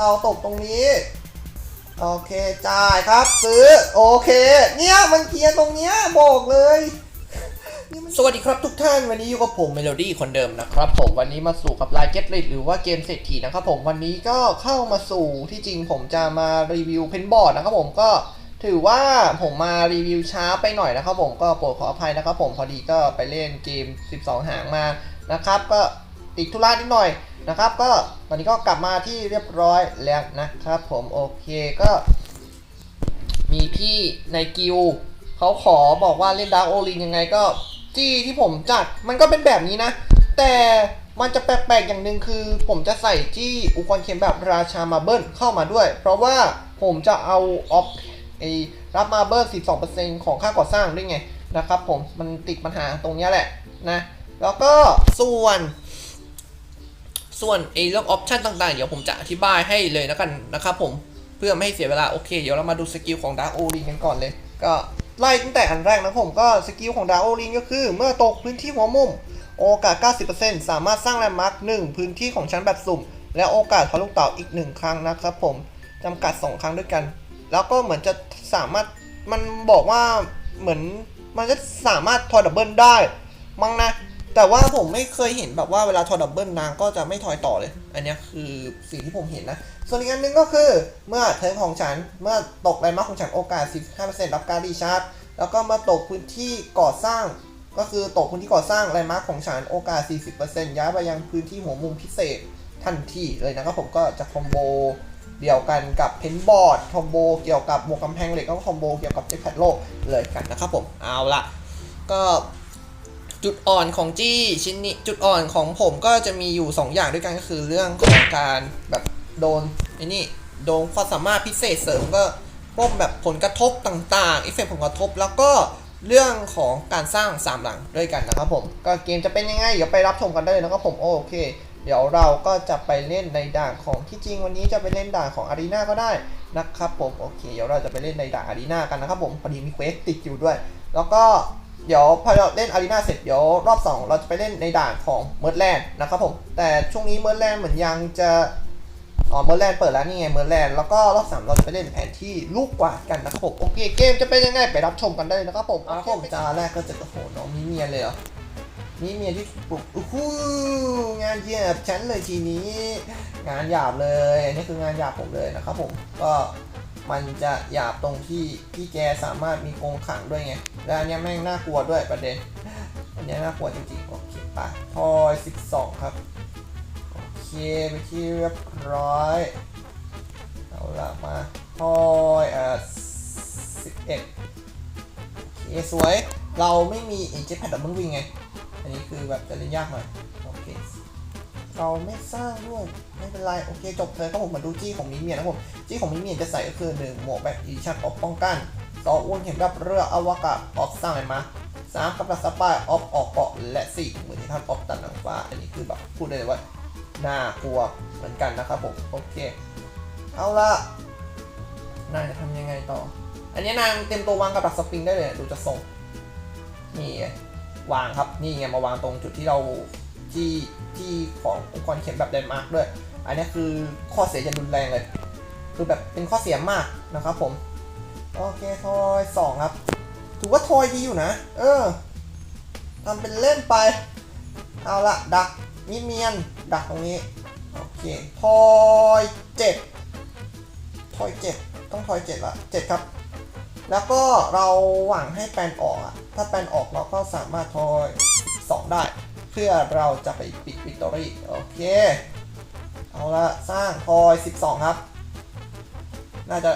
เราตกตรงนี้ โอเคจ่ายครับซื้อโอเค เนี่ยมันเกียร์ตรงเนี้ยบอกเลยสวัสดีครับทุกท่านวันนี้อยู่กับผมเมโลดี้คนเดิมนะครับผมวันนี้มาสู่กับลายเก็ตลิหรือว่าเกมเศรษฐีนะครับผมวันนี้ก็เข้ามาสู่ที่จริงผมจะมารีวิวเพนบอร์ดนะครับผมก็ถือว่าผมมารีวิวช้าไปหน่อยนะครับผมก็โปรดขออภัยนะครับผมพอดีก็ไปเล่นเกม 12 หางมานะครับก็ ติดธุระนิดหน่อยนะครับ ก็ตอนนี้ก็กลับมาที่เรียบร้อยแล้วนะครับผมโอเคก็ มีพี่ในกิลเขาขอบอกว่าเล่นดาร์โอลินยังไงก็จี้ที่ผมจัดมันก็เป็นแบบนี้นะ แต่มันจะแปลกๆอย่างหนึ่งคือ ผมจะใส่จี้อุปกรณ์เข็มแบบราชามาเบิลเข้ามาด้วย เพราะว่าผมจะเอาออฟไอรับมาเบิล12%ของค่าก่อสร้างด้วยไงนะครับผมมันติดปัญหาตรงนี้แหละนะ แล้วก็ส่วน ส่วนไอ้เรื่องออปชันต่างๆ เดี๋ยวผมจะอธิบายให้เลยแล้วกันนะครับผมเพื่อไม่ให้เสียเวลา โอเค เดี๋ยวเรามาดูสกิลของดาร์โอลินกันก่อนเลย ก็ไล่ตั้งแต่อันแรกนะผมก็สกิลของดาร์โอลินก็คือ เมื่อตกพื้นที่หัวมุม โอกาส 90%สามารถสร้างแลนด์มาร์ค1พื้นที่ของชั้นแบบสุ่ม และโอกาสทะลุเต่าอีก 1 ครั้งนะครับผมจำกัด 2 ครั้งด้วยกัน แล้วก็เหมือนจะสามารถมันบอกว่าเหมือนมันจะสามารถทอยดับเบิลได้มั้งนะ แต่ว่าผมไม่เคยเห็นแบบว่าเวลาทอยดับเบิลนางก็จะไม่ทอยต่อเลย อันนี้คือสิ่งที่ผมเห็นนะ ส่วนอีกอันหนึงก็คือเมื่อเทิร์นของฉันเมื่อตกแรงมาร์คของฉันโอกาส 15%รับการรีชาร์จ แล้วก็มาตกพื้นที่ก่อสร้าง ก็คือตกพื้นที่ก่อสร้างแรงมาร์คของฉันโอกาส 40%ย้ายไปยังพื้นที่หัวมุมพิเศษทันทีเลยนะครับผมก็จะคอมโบเดียวกันกับเพนบอร์ดคอมโบเกี่ยวกับหมวกกำแพงเหล็กแล้วก็คอมโบเกี่ยวกับเจ็ตแพดโลกเลยกันนะครับผมเอาละก็ จุดอ่อนของจี้ชิ้นนี้จุดอ่อนของผมก็จะมีอยู่ 2 อย่างด้วยกันก็คือเรื่องของการแบบโดนไอ้นี่โดนความสามารถพิเศษเสริมก็พวกแบบผลกระทบต่างๆเอฟเฟกผลกระทบแล้วก็เรื่องของการสร้างสามหลังด้วยกันนะครับผมก็เกมจะเป็นยังไงเดี๋ยวไปรับชมกันได้เลยนะครับผมโอเค เดี๋ยวเราก็จะไปเล่นในด่านของที่จริงวันนี้จะไปเล่นด่านของอารีนาก็ได้นะครับผมโอเค เดี๋ยวเราจะไปเล่นในด่านอารีนากันนะครับผมพอดีมีเควสติดอยู่ด้วย แล้วก็ เดี๋ยวพอเราเล่นอารีนาเสร็จเดี๋ยวรอบ 2 เราจะไปเล่นในด่านของเมิร์ดแลนด์นะครับผมแต่ช่วงนี้เมิร์ดแลนด์เหมือนยังจะอ๋อเมิร์ดแลนด์เปิดแล้วนี่ไงเมิร์ดแลนด์แล้วก็รอบ3เราจะไปเล่นแผนที่ลูกกวาดกันนะครับผมโอเคเกมจะเป็นยังไงไปรับชมกันได้เลยนะครับผมอะผมจาแรกก็จะโอ้โหน้องมีเมียเลยเหรอมีเมียที่ปลุกอู้หูงานเหยียบฉันเลยทีนี้ งานหยาบเลยอันนี่คืองานหยาบผมเลยนะครับผมก็ มันจะหยาบตรงที่พี่แกสามารถมีกรงขังด้วยไง และอันนี้แม่งน่ากลัวด้วยประเด็น อันนี้น่ากลัวจริงๆ โอเคไปพอย12 ครับ โอเคไปที่เรียบร้อย เอาละมาพอยเอ่อ11โอเคสวย เราไม่มีเอเจแพดดับเบิลวิงไง อันนี้คือแบบจะเล่นยากหน่อย โอ เราไม่สร้างด้วย ไม่เป็นไร โอเค จบเลยก็ผมมาดูจี้ของมิเมียนะครับผมจี้ของมิเมียนจะใส่ก็คือหนึ่งหมวกแบบอีชั่นออฟป้องกันสองอ้วนเข็มกับเรืออวกาศออฟสร้างไรมาสามกับสปายออฟออกเกาะและสี่เหมือนที่ท่านออฟตันหนังฟ้า อันนี้คือแบบพูดได้เลยว่าน่ากลัวเหมือนกันนะครับผมโอเค เอาละนายจะทำยังไงต่อ อันนี้นางเต็มตัววางกับดักสปริงได้เลยดูจะทรงนี่วางครับนี่ไงมาวางตรงจุดที่เรา ที่ที่ขององค์กรเขียนแบบเดนมาร์กด้วย อันนี้คือข้อเสียจะรุนแรงเลย คือแบบเป็นข้อเสียมากนะครับผม โอเคทอยสองครับ ถือว่าทอยดีอยู่นะ เออทำเป็นเล่นไป เอาละดักมิเมียน ดักตรงนี้ โอเคทอยเจ็ดทอยเจ็ดต้องทอยเจ็ดละเจ็ดครับ แล้วก็เราหวังให้แปลนออกอะถ้าแปลนออกเราก็สามารถทอย2ได้ พื่อเราจะไปปิดวิกตอรี่โอเค เอาละสร้างทอย 12 ครับ น่าจะ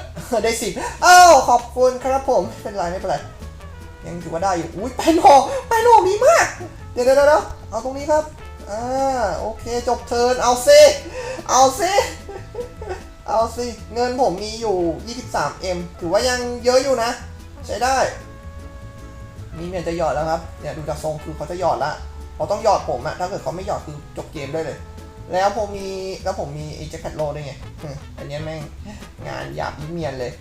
ได้10อ้าวขอบคุณครับผม ไม่เป็นไรไม่เป็นไร ยังถือว่าได้อยู่ อุ้ยแปลนออกแปลนออกดีมากเดี๋ยวเดี๋ยวเดี๋ยวเอาตรงนี้ครับอ่าโอเคจบเทินเอาซิเอาซิเอาสิเงินผมมีอยู่ 23M ถือว่ายังเยอะอยู่นะ ใช้ได้ นี่เนี่ยจะหยอดแล้วครับ เนี่ยดูจากทรงคือเขาจะหยอดละ เขาต้องหยอดผมอะถ้าเกิดเขาไม่หยอดคือจบเกมได้เลย แล้วผมมีแล้วผมมีไอ้แจ็คแพดโลด้วยไงอันนี้แม่งงานหยาบยิ่เมียนเลย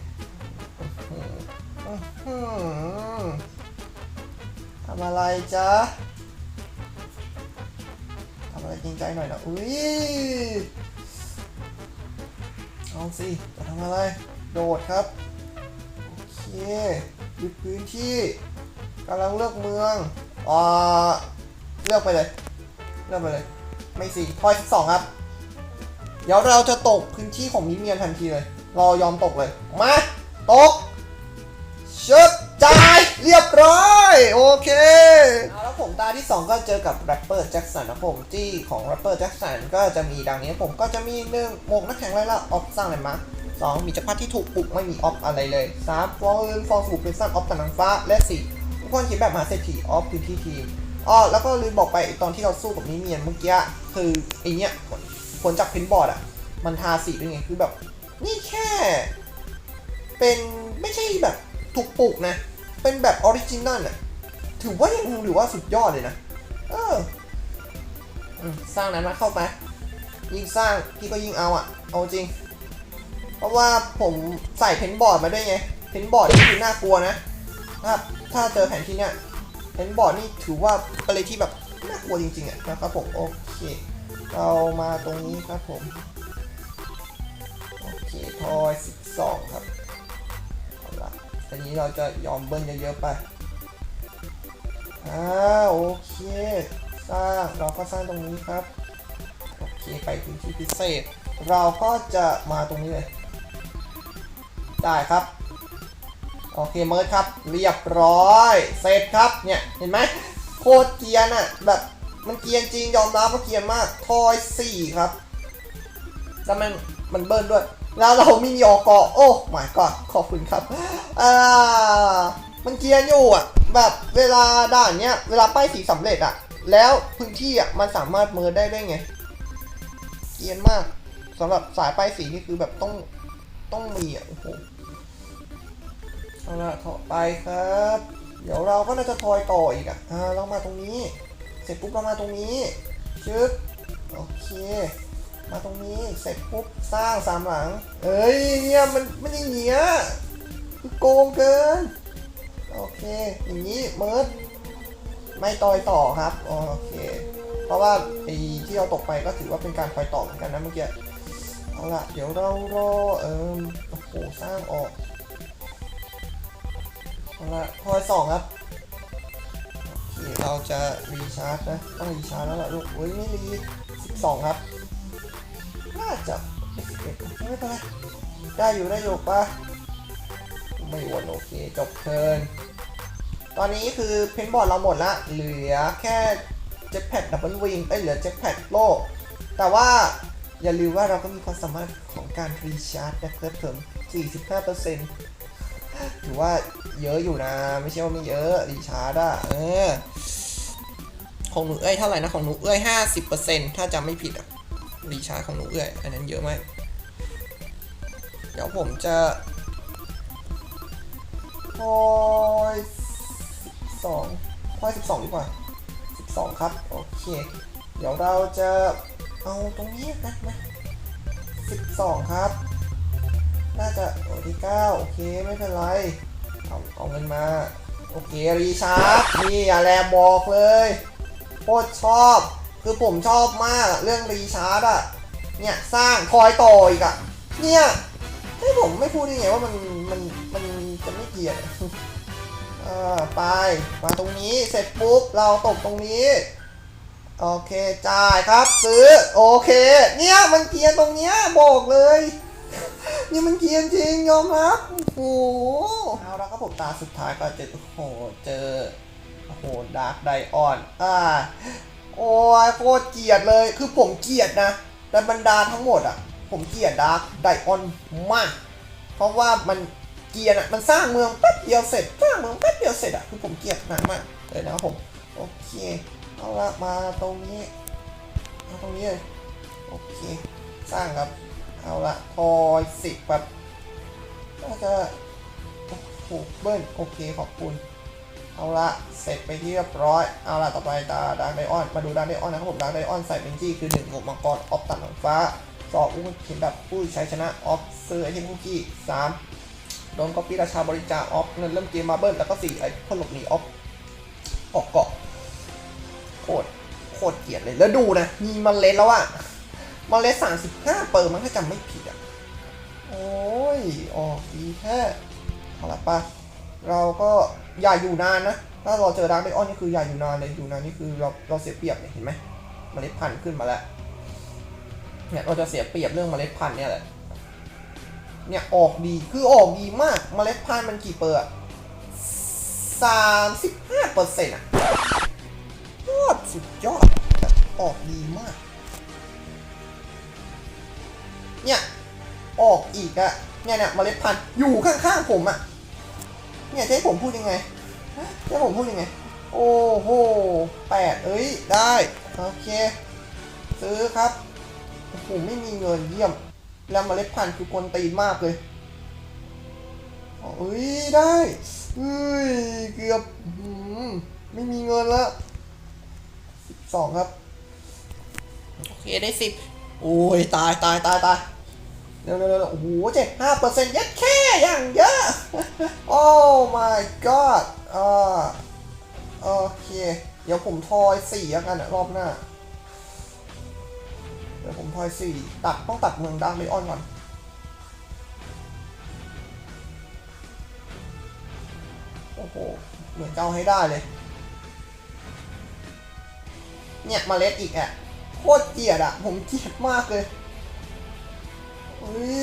ทำอะไรจ๊ะทำอะไรจริงใจหน่อยนะอุ้ยเอาสิจะทำอะไร โดดครับ โอเคยึดพื้นที่กำลังเลือกเมืองอ่า ลือกไปเลย เลือกไปเลย ไม่สิทอยสองครับ เดี๋ยวเราจะตกพื้นที่ของมิเมียนทันทีเลยรอยอมตกเลย มา ตกเชึบจ่ายเรียบร้อย โอเคเอาแล้วผมตาที่ 2 ก็เจอกับแรปเปอร์แจ็คสันนะผมที่ของแรปเปอร์แจ็คสันก็จะมีดังนี้ผมก็จะมีหนึ่งหมวกนักแข่งไรละออฟสร้างอะไรมาสองมีจักรพรรดิที่ถูกปลุกไม่มีออฟอะไรเลยสามฟองลืมฟองสบู่เป็นสั้นออฟตะนังฟ้าและสี่ทุกคนคิดแบบมหาเศรษฐีออฟพื้นที่ทีม อ๋อแล้วก็ลืมบอกไปตอนที่เราสู้กับนิเมียนเมื่อกี้คือไอเนี้ยผลผลจากพินบอร์ดอะ มันทาสีด้วยไงคือแบบ นี่แค่ เป็นไม่ใช่แบบถูกปลูกนะ เป็นแบบออริจินัลอะ ถือว่ายังถือว่าสุดยอดเลยนะ เออสร้างนั้นมาเข้าไป ยิ่งสร้างพี่ก็ยิ่งเอาอะ เอาจริง เพราะว่าผมใส่เพนบอร์ดมาด้วยไง เพนบอร์ดนี่คือน่ากลัวนะ ถ้าถ้าเจอแผนที่เนี้ย เพนบอร์ดนี่ถือว่าเป็นอะไรที่แบบน่ากลัวจริงๆอะนะครับผมโอเค เรามาตรงนี้ครับผม โอเคทอย12 ครับเอาละทีนี้เราจะยอมเบิ้ลเยอะๆไปอ่าโอเค สร้างเราก็สร้างตรงนี้ครับ โอเคไปพื้นที่พิเศษ เราก็จะมาตรงนี้เลย ได้ครับ โอเคเมิร์ดครับ เรียบร้อยเสร็จครับเนี่ยเห็นไหมโคตรเกียนอะแบบมันเกียนจริงยอมรับว่าเกียนมากทอย4ครับแล้วมันมันเบิ้ลด้วย แล้วเราไม่มีออกโอ้ไม่ก่อนขอบคุณครับอ่ามันเกียนอยู่อะแบบเวลาด่านเนี้ยเวลาป้ายสีสำเร็จอะ แล้วพื้นที่อะมันสามารถเมิร์ได้ได้วยไงเกียนมากสำหรับสายป้ายสีนี่คือแบบต้องต้องมีอะโอ้โห เอาละต่อไปครับ เดี๋ยวเราก็น่าจะทอยต่ออีกอะอ่าเรามาตรงนี้ เสร็จปุ๊บเรามาตรงนี้ชึบโอเค มาตรงนี้เสร็จปุ๊บสร้างสามหลัง เอ้ยเนี่ยมันมันอย่างเงี้ยคือโกงเกิน โอเค อย่างนี้เมิร์ดไม่ต่อยต่อครับโอเค เพราะว่าไอ้ที่เราตกไปก็ถือว่าเป็นการต่อยต่อเหมือนกันนะเมื่อกี้เอาละเดี๋ยวเรารอเอิมโอ้โหสร้างออก เอาละทอยสองครับโอเคเราจะรีชาร์จนะต้องรีชาร์จแล้วล่ะลูกเฮ้ยไม่รีสิบสองครับน่าจะ11ไม่เป็นไรได้อยู่ได้อยู่ปะไม่วนโอเคจบเทิร์นตอนนี้คือเพนบอร์ดเราหมดละเหลือแค่เจ็ตแพดดับเบิลวิงเอ้ยเหลือเจ็ตแพดโลก แต่ว่าอย่าลืมว่าเราก็มีความสามารถของการรีชาร์จนะเพิ่มเติม45% ถือว่าเยอะอยู่นะ ไม่ใช่ว่าไม่เยอะรีชาร์จอะเออของหนูเอ้ยเท่าไหร่นะของหนูเอ้ย50%ถ้าจำไม่ผิดอะรีชาร์จของหนูเอ้ยอันนั้นเยอะมากเดี๋ยวผมจะพอยสองพอยสิบสองดีกว่าสิบสองครับ โอเค เดี๋ยวเราจะเอาตรงนี้นะนะสิบสองครับ น่าจะโอที่เก้าโอเคไม่เป็นไรเอาเอาเงินมา โอเครีชาร์จนี่อย่าแลบอกเลยโคตรชอบคือผมชอบมากเรื่องรีชาร์จอะเนี่ยสร้างคอยต่ออีกอะเนี่ยให้ผมไม่พูดได้ไงว่ามันมันมันจะไม่เกลียดอะเออไปมาตรงนี้เสร็จปุ๊บเราตกตรงนี้โอเคจ่ายครับซื้อโอเค เนี่ยมันเกียนตรงเนี้ยบอกเลย นี่มันเกียนจริงยอมรับโอ้โหเอาแล้วครับผมตาสุดท้ายก็เจอโอ้โหเจอโอ้โหดาร์กไดออนอ่าโอ้ยโคตรเกลียดเลยคือผมเกลียดนะแต่บรรดาทั้งหมดอะ ผมเกลียดดาร์กไดออนมาก เพราะว่ามันเกลียดอะมันสร้างเมืองแป๊บเดียวเสร็จสร้างเมืองแป๊บเดียวเสร็จอะคือผมเกลียดหนักมากเลยนะครับผมโอเคเอาละมาตรงนี้มาตรงนี้เลยโอเค สร้างครับ เอาละทอยสิบแบบน่าจะโอ้โหเบิ้ลโอเคขอบคุณ เอาละเสร็จไปที่เรียบร้อย เอาละต่อไปตาดังไดออนมาดูดังไดออนนะครับผมดังไดออนใส่เป็นจี้คือ1งบมังกรออฟตัดหลังฟ้าสองอุ้งเข็มแบบผู้ใช้ชนะออฟเซอร์ไอเทมคุกกี้สามโดนก๊อปปี้ราชาบริจาคออฟเงินเริ่มเกมมาเบิ้ลแล้วก็สี่ไอ้พ่นหลบหนีออฟออกเกาะโคตรโคตรเกลียดเลยแล้วดูนะมีมันเล็ดแล้วอะ เมล็ดสามสิบห้าเปิร์มั้งถ้าจำไม่ผิดอะ โอ้ย ออกดีแค่เอาละปะเราก็อย่าอยู่นานนะ ถ้าเราเจอดักไดออนนี่คืออย่าอยู่นานเลยอยู่นานนี่คือเราเราเสียเปรียบเนี่ยเห็นไหมเมล็ดพันธุ์ขึ้นมาแล้วเนี่ยเราจะเสียเปรียบเรื่องเมล็ดพันธุ์เนี่ยแหละเนี่ยออกดีคือออกดีมากเมล็ดพันธุ์มันกี่เปอร์สามสิบห้าเปอร์เซ็นต์อะยอดสุดยอดออกดีมาก เนี่ยออกอีกอะเนี่ยเนี่ยเมล็ดพันธุ์อยู่ข้างๆผมอะเนี่ยจะให้ผมพูดยังไงจะให้ผมพูดยังไง โอ้โหแปดเอ้ยได้โอเค ซื้อครับโอ้โหไม่มีเงินเยี่ยม แล้วเมล็ดพันธุ์คือกวนตีนมากเลยเอ้ยได้เอ้ยเกือบหืมไม่มีเงินละสิบสองครับ โอเคได้สิบโอ้ยตายตายตายตาย เร็วเร็วเร็วโอ้โหเจ็ดห้าเปอร์เซ็นต์ยัดแค่อย่างเยอะ โอ้ my god อ่าโอเค เดี๋ยวผมทอยสี่แล้วกันอะรอบหน้า เดี๋ยวผมทอยสี่ตัดต้องตัดเมืองดักเลออนก่อนโอ้โห เหมือนเจะเอาให้ได้เลย เนี่ยมาเล็ดอีกอะ โคตรเกลียดอะ ผมเกลียดมากเลย อุ้ย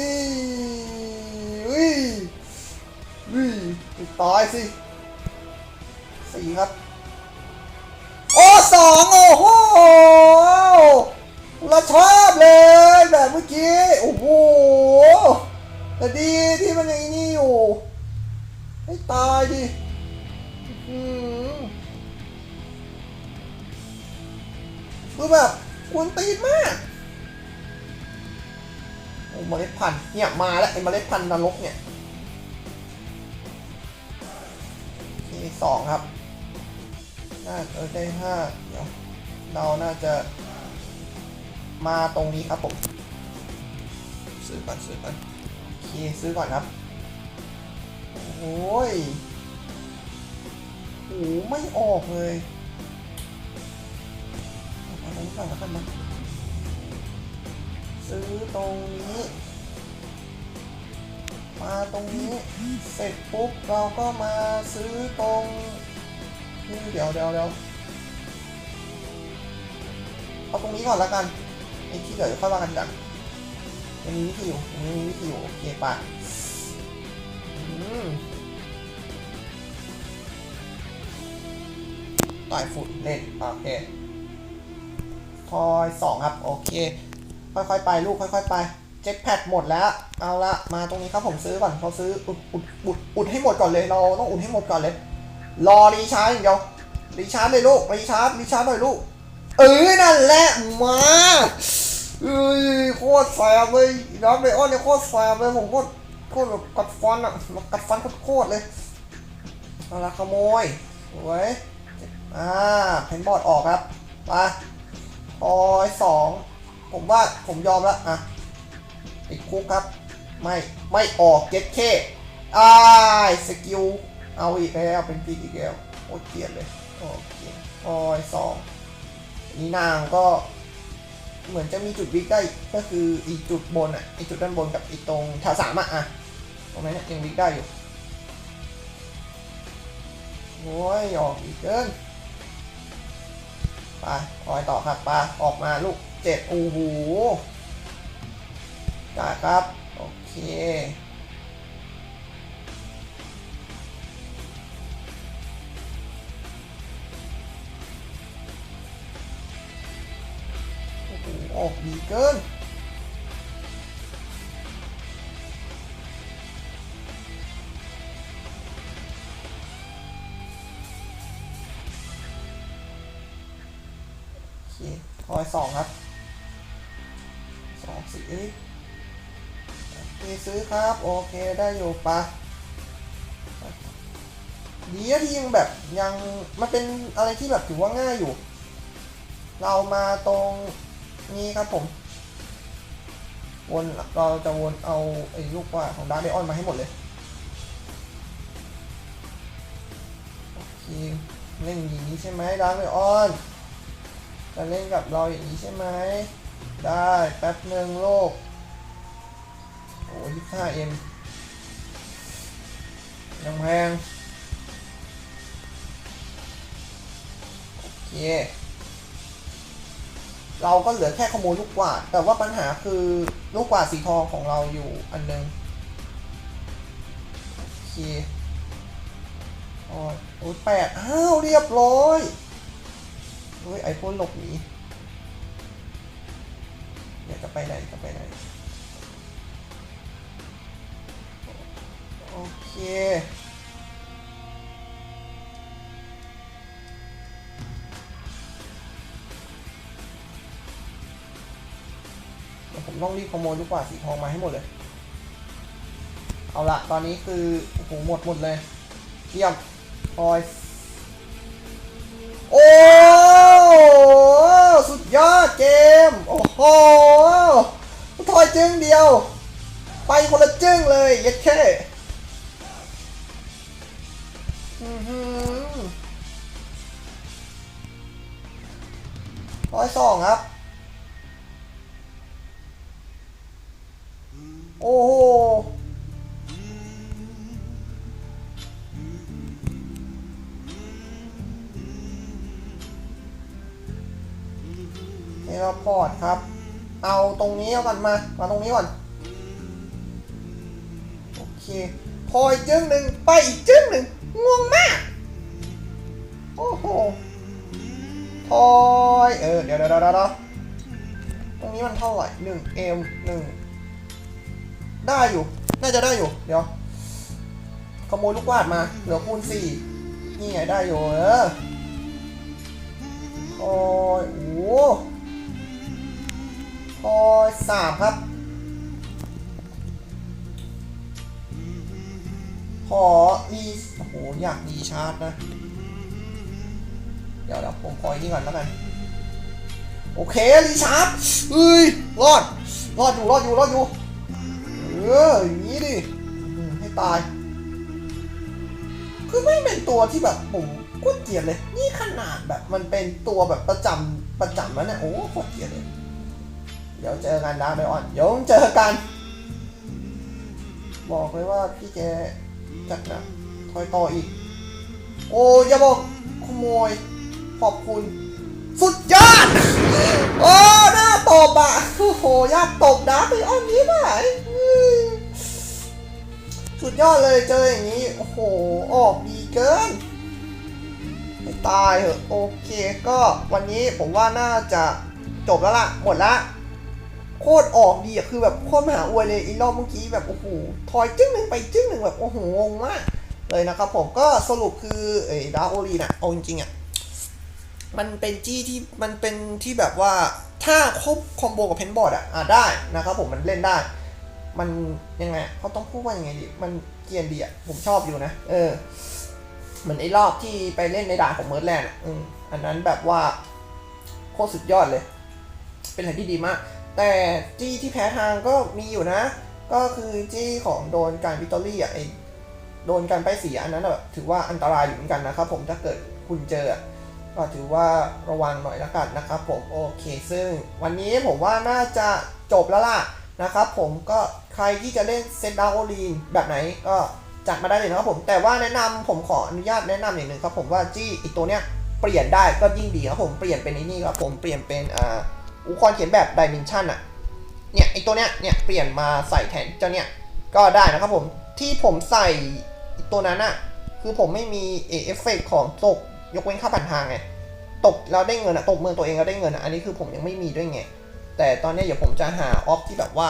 อุ้ยอุ้ยตายสิสี่ครับ โอ้สองโอ้โหเราชอบเลยแบบเมื่อกี้ โอ้โหแต่ดีที่มันอย่างนี้อยู่ ให้ตายดิอือคือแบบควรตีนมาก เมล็ดพันธุ์เนี่ยมาแล้วไอ้เมล็ดพันธุ์นรกเนี่ยนี่สองครับน่าเออได้ห้าเดี๋ยวเราน่าจะมาตรงนี้ครับผมซื้อก่อนซื้อก่อนโอเคซื้อก่อนครับโอ้ยโอ้ไม่ออกเลยเอาตรงนี้ก่อนแล้วกันนะ ซื้อตรงนี้ มาตรงนี้ เสร็จปุ๊บเราก็มาซื้อตรงนี่เดี๋ยวเดี๋ยวเดี๋ยวเอาตรงนี้ก่อนล้วกันไอ้ที่เหลือเดี๋ยวค่อยว่ากันกันยังมีวิธีอยู่ยังมีวิธีอยู่โอเคป่ะต่อยฝุ่นเล่นโอเคทอยสองครับ โอเค ค่อยๆไปลูกค่อยๆไปเจ็ตแพดหมดแล้ว เอาละมาตรงนี้ครับผมซื้อก่อนเขาซื้ออุดอุดอุดอุดให้หมดก่อนเลย เราต้องอุดให้หมดก่อนเลย รอรีชาร์จอย่างเดียวรีชาร์จเลยลูกรีชาร์จรีชาร์จหน่อยลูก เออนั่นแหละมาเอ้ยโคตรแสบเลยรับเลยอ้อนเนี่ยโคตรแสบเลยผมโคตรโคตรแบบกัดฟันอะกัดฟันโคตรเลยเอาละขโมยสวยอ่าเพนบอร์ดออกครับมาออยสอง ผมว่าผมยอมแล้วอะติดคุกครับ ไม่ไม่ออกเก็ตเคอ้ายสกิลเอาอีกแล้วเป็นปีอีกแล้วโคตรเกลียดเลยโอเคออยสองนี่นางก็เหมือนจะมีจุดวิกได้ก็คืออีกจุดบนอะอีกจุดด้านบนกับอีกตรงแถวสามอะอะตรงนั้นยังวิกได้อยู่โอ้ยออกอีกเกินไปคอยต่อครับไปออกมาลูก เจ็ดโอ้โหจ่าครับ โอเค โอ้โหออกดีเกินโอเคอยสองครับ ซื้อครับ โอเคได้อยู่ปะดีที่ยังแบบยังมันเป็นอะไรที่แบบถือว่าง่ายอยู่ เรามาตรงนี้ครับผม วนเราจะวนเอาไอ้ลูกว่าของดาร์เดออนมาให้หมดเลยโอเคเล่นอย่างนี้ใช่ไหมดาร์เดออนจะเล่นกับเราอย่างนี้ใช่ไหมได้แป๊บหนึ่งโลก โอ้ยี่ห้าเอ็มยังแพงโอเคเราก็เหลือแค่ขโมยลูกกวาด แต่ว่าปัญหาคือลูกกวาดสีทองของเราอยู่อันหนึงโอเคโอ้ยโอ้ยแปดอ้าวเรียบร้อยเฮ้ยไอพ่นหลบหนีเดี๋ยวจะไปไหนจะไปไหน โอเคผมต้องรีบขโมยลูกกวาสีทองมาให้หมดเลย เอาละตอนนี้คือโอ้โหหมดหมดเลยเยี่ยมพอยโอ้สุดยอดเกม โอ้โหทอยจึงเดียว ไปคนละจึงเลยยัดแค่ สองครับ โอ้โหเทเลพอร์ตครับ เอาตรงนี้ก่อนมา มาตรงนี้ก่อน โอเค พออีกจึ้งหนึ่งไปอีกจึ้งหนึ่งงงมาก โอ้โห พอ เออเดี๋ยวเดี๋ยวเดี๋ยวเดี๋ยวตรงนี้มันเท่าไหร่หนึ่งเอ็มหนึ่งได้อยู่ น่าจะได้อยู่ เดี๋ยว ขโมยลูกวาดมา เหลือคูณสี่นี่ไงได้อยู่เออโอ้ยโอ้โหพอยสามครับขอรีโอ้โห อยากรีชาร์จนะ เดี๋ยวเดี๋ยวผมพอยนี่ก่อนแล้วกัน โอเครีชาร์จเฮ้ยรอดรอดอยู่รอดอยู่รอดอยู่เอออย่างนี้ดิให้ตาย คือไม่เป็นตัวที่แบบผมโคตรเกลียดเลย นี่ขนาดแบบมันเป็นตัวแบบประจำประจำแล้วเนี่ยโอ้โคตรเกลียดเลย เดี๋ยวเจอกันดาร์ไดออนเดี๋ยวเจอกัน บอกเลยว่าพี่แกจัดหนะทอยต่ออีก โอ้อย่าบอกขโมยขอบคุณ สุดยอด โอ้หน้าตบอะโอ้โหยากตบดาร์กไดออนนี้ไหมสุดยอดเลยเจออย่างนี้ โอ้โห ออกดีเกินตายเหอะโอเคก็วันนี้ผมว่าน่าจะจบแล้วล่ะ หมดละ โคตรออกดีอะคือแบบโคตรมหาอวยเลยอีรอบเมื่อกี้แบบโอ้โหทอยจึ้งหนึ่งไปจึ้งหนึ่งแบบโอ้โหงงมากเลยนะครับผมก็สรุปคือเอ้ดาโอรีน่ะเอาจริงๆอะ มันเป็นจี้ที่มันเป็นที่แบบว่าถ้าครบคอมโบกับเพนบอร์ดอะอะได้นะครับผมมันเล่นได้ มันยังไงเขาต้องพูดว่ายังไงดี มันเกียนดีอะผมชอบอยู่นะ เออเหมือนไอ้รอบที่ไปเล่นในด่านของเมิร์ดแลนด์อะอันนั้นแบบว่าโคตรสุดยอดเลย เป็นอะไรที่ดีมาก แต่จี้ที่แพ้ทางก็มีอยู่นะ ก็คือจี้ของโดนการวิตอรี่อะไอโดนการไป้ายสียอันนั้นแบบถือว่าอันตรายอยู่เหมือนกันนะครับผมถ้าเกิดคุณเจออะ ก็ถือว่าระวังหน่อยละกันนะครับผมโอเค ซึ่งวันนี้ผมว่าน่าจะจบแล้วล่ะนะครับผมก็ใครที่จะเล่นเซนดาโอลีนแบบไหนก็จัดมาได้เลยนะครับผมแต่ว่าแนะนำผมขออนุญาตแนะนำอย่างหนึ่งครับผมว่าจี้อีกตัวเนี้ยเปลี่ยนได้ก็ยิ่งดีครับผมเปลี่ยนเป็นนี่ครับผมเปลี่ยนเป็นอ่าอุปกรณ์เขียนแบบดิเมนชันอะเนี่ยไอตัวเนี้ยเนี่ยเปลี่ยนมาใส่แทนเจ้าเนี่ยก็ได้นะครับผมที่ผมใส่ตัวนั้นอะคือผมไม่มีเอฟเฟกของตก ยกเว้นค่าผ่านทางไงตกแล้วได้เงินอะตกเมืองตัวเองแล้วได้เงินอะอันนี้คือผมยังไม่มีด้วยไงแต่ตอนนี้เดี๋ยวผมจะหาออฟที่แบบว่า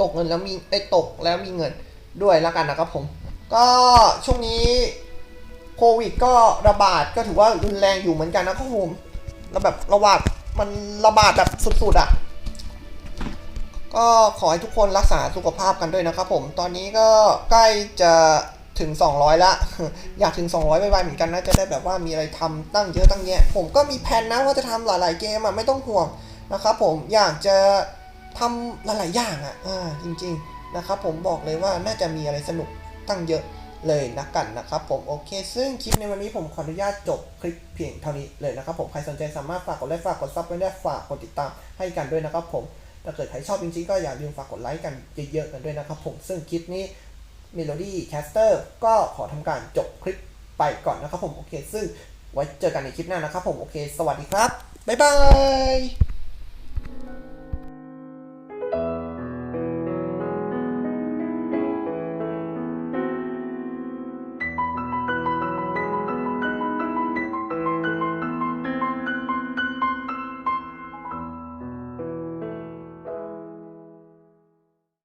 ตกเงินแล้วมีไอยตกแล้วมีเงินด้วยแล้วกันนะครับผม ก็ช่วงนี้โควิดก็ระบาดก็ถือว่ารุนแรงอยู่เหมือนกันนะครับผมแล้วแบบระบาดมันระบาดแบบสุดๆอะ่ะ ก็ขอให้ทุกคนรักษาสุขภาพกันด้วยนะครับผม ตอนนี้ก็ใกล้จะ ถึง 200 ละ อยากถึง 200ไวๆเหมือนกันนะ จะได้แบบว่ามีอะไรทำตั้งเยอะตั้งแยะ ผมก็มีแผนนะว่าจะทำหลายๆเกมอะไม่ต้องห่วงนะครับผมอยากจะทำหลายๆอย่างอะอ่าจริงๆนะครับผมบอกเลยว่าน่าจะมีอะไรสนุกตั้งเยอะเลยนะกันนะครับผมโอเค ซึ่งคลิปในวันนี้ผมขออนุญาตจบคลิปเพียงเท่านี้เลยนะครับผมใครสนใจสามารถฝากกดไลค์ฝากกดซับไว้ได้ฝากกดติดตามให้กันด้วยนะครับผมถ้าเกิดใครชอบจริงๆก็อย่าลืมฝากกดไลค์กันเยอะๆกันด้วยนะครับผมซึ่งคลิปนี้ Melody Caster ก็ขอทำการจบคลิปไปก่อนนะครับผม โอเค ซึ่งไว้เจอกันในคลิปหน้านะครับผม โอเค สวัสดีครับ บ๊ายบาย